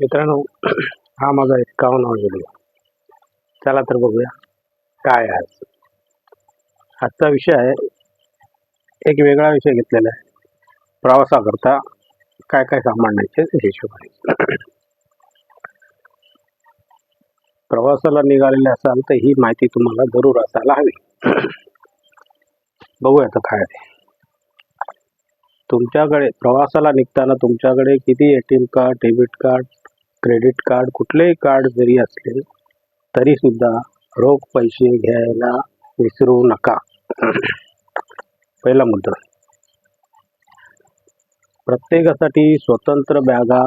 मित्रांनो हा माझा एकावन्नावा व्हिडिओ चला तर बघूया काय आहे आज. आजचा विषय आहे एक वेगळा विषय घेतलेला आहे. प्रवासाकरता काय काय सामान न्यायचे हिशोबाने. प्रवासाला निघालेले असाल तर ही माहिती तुम्हाला जरूर असायला हवी. बघूया आता काय आहे. तुमच्याकडे प्रवासाला निघताना तुमच्याकडे किती A T M card debit card credit card कुठलेही कार्ड जरी असले तरी सुद्धा रोख पैसे घ्यायला विसरू नका. पहिला मुद्दा. प्रत्येकासाठी स्वतंत्र बॅगा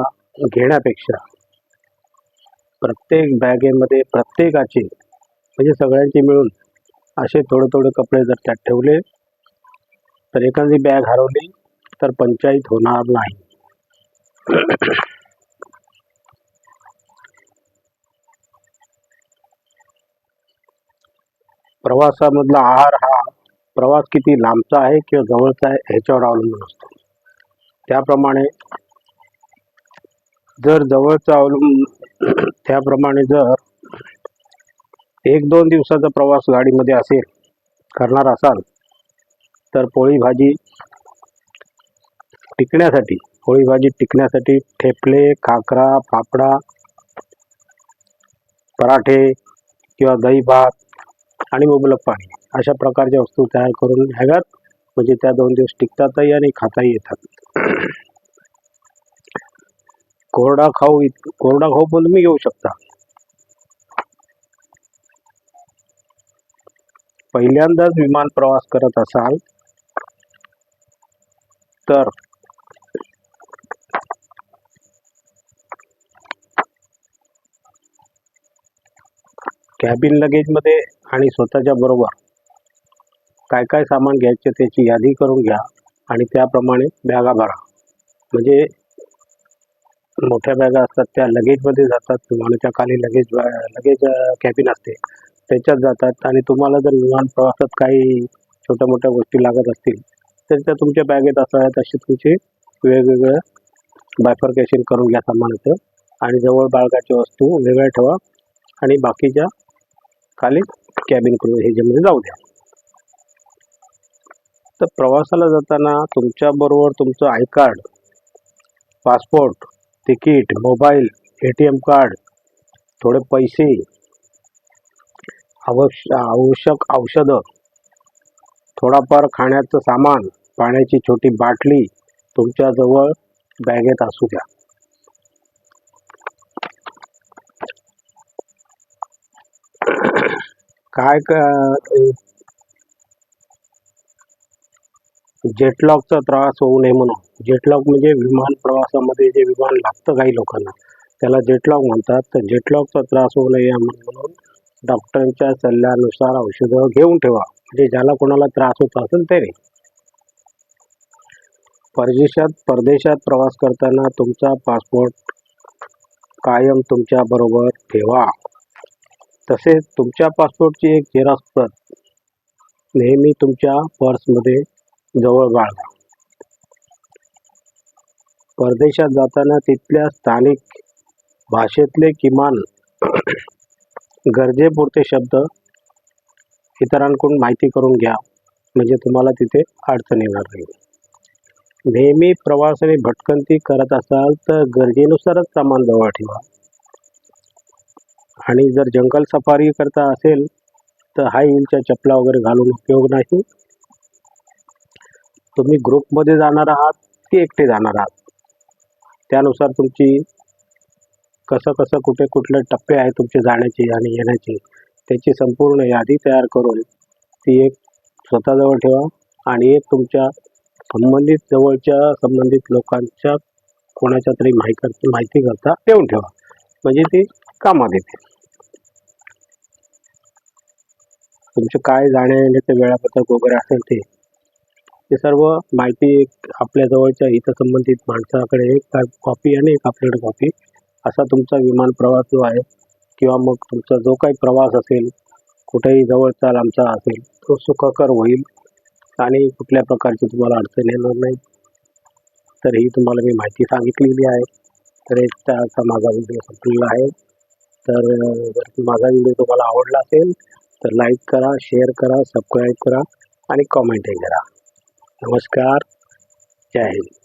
घेण्यापेक्षा प्रत्येक बॅगेमध्ये प्रत्येकाचे म्हणजे सगळ्यांचे मिळून असे थोडे थोडे कपडे जर त्यात ठेवले तर एखादी बॅग हरवली तर पंचायत होणार नाही. प्रवासामधला आहार हा प्रवास किती लांबचा आहे किंवा जवळचा आहे ह्याच्यावर अवलंबून असतो. त्याप्रमाणे जर जवळचा अवलंबून त्याप्रमाणे जर एक दोन दिवसाचा प्रवास गाडीमध्ये असेल करणार असाल तर पोळी भाजी टिकण्यासाठी पोळी भाजी टिकण्यासाठी ठेपले खाकरा फाफडा पराठे किंवा दही भात आणि मुबलक पाणी. अशा प्रकारच्या वस्तू तयार करून घ्याव्यात म्हणजे त्या दोन दिवस टिकतातही आणि खाताही येतात. कोरडा खाऊ कोरडा खाऊ पण तुम्ही घेऊ शकता. पहिल्यांदाच विमान प्रवास करत असाल तर कॅबिन लगेजमध्ये आणि स्वतःच्या बरोबर काय काय सामान घ्यायचे त्याची यादी करून घ्या आणि त्याप्रमाणे बॅगा भरा. म्हणजे मोठ्या बॅगा असतात त्या लगेजमध्ये जातात विमानाच्या खाली लगेज बॅ- लगेज कॅबिन असते त्याच्यात जातात आणि तुम्हाला जर विमान प्रवासात काही छोट्या मोठ्या गोष्टी लागत असतील तर त्या तुमच्या बॅगेत असाव्यात अशी तुमचे वेगवेगळं बायफर्केशन करून घ्या सामानाचं. आणि जवळ बाळगाच्या वस्तू वेगळ्या ठेवा आणि बाकीच्या खाली कॅबिन क्रू ह्याच्यामध्ये जाऊ द्या. तर प्रवासाला जाताना तुमच्या बरोबर तुमचं I card passport ticket mobile A T M card थोडे पैसे आवश्य आवश्यक औषधं थोडाफार खाण्याचं सामान पाण्याची छोटी बाटली तुमच्याजवळ बॅगेत असू द्या. काय जेटलॉकचा त्रास होऊ नये म्हणून. जेटलॉक म्हणजे विमान प्रवासामध्ये जे विमान लागतं काही लोकांना त्याला जेटलॉक म्हणतात. तर जेटलॉकचा त्रास होऊ नये म्हणून डॉक्टरांच्या सल्ल्यानुसार औषधं घेऊन ठेवा. म्हणजे ज्याला कोणाला त्रास होत असेल त्याने परदेशात परदेशात प्रवास करताना तुमचा पासपोर्ट कायम तुमच्या बरोबर ठेवा. तसेच तुमच्या पासपोर्टची एक झेरॉक्स प्रत नेहमी तुमच्या पर्समध्ये जवळ बाळगा. परदेशात जाताना तिथल्या स्थानिक भाषेतले किमान गरजेपुरते शब्द इतरांकडून माहिती करून घ्या म्हणजे तुम्हाला तिथे अडचण येणार नाही. नेहमी प्रवास आणि भटकंती करत असाल तर गरजेनुसारच सामान जवळ ठेवा. आणि जर जंगल सफारी करता असेल तर हाय हिलच्या चपला वगैरे घालून उपयोग नाही. तुम्ही ग्रुपमध्ये जाणार आहात की एकटे जाणार आहात? त्यानुसार तुमची कसं कसं कुठे कुठले टप्पे आहेत तुमचे जाण्याचे आणि येण्याचे त्याची संपूर्ण यादी तयार करून ती एक स्वतःजवळ ठेवा आणि एक तुमच्या संबंधित जवळच्या संबंधित लोकांच्या कोणाच्या तरी माहिती माहिती करता ठेवून ठेवा. म्हणजे ती कामात येते. तुमचे काय जाण्यायेण्याचे वेळापत्रक वगैरे असेल ते ते सर्व माहिती एक आपल्या जवळच्या हितसंबंधित माणसाकडे एक कॉपी आणि एक आपल्याकडे कॉपी असा तुमचा विमान प्रवास जो आहे किंवा मग तुमचा जो काही प्रवास असेल कुठेही जवळचा लांबचा असेल तो सुखकर होईल आणि कुठल्या प्रकारची तुम्हाला अडचण येणार नाही. तर ही तुम्हाला मी माहिती सांगितलेली आहे. तर एक असा माझा व्हिडिओ संपलेला आहे. तर जर माझा व्हिडिओ तुम्हाला आवडला असेल तर लाईक करा शेअर करा सबस्क्राईब करा आणि कॉमेंटही करा. नमस्कार. जय हिंद.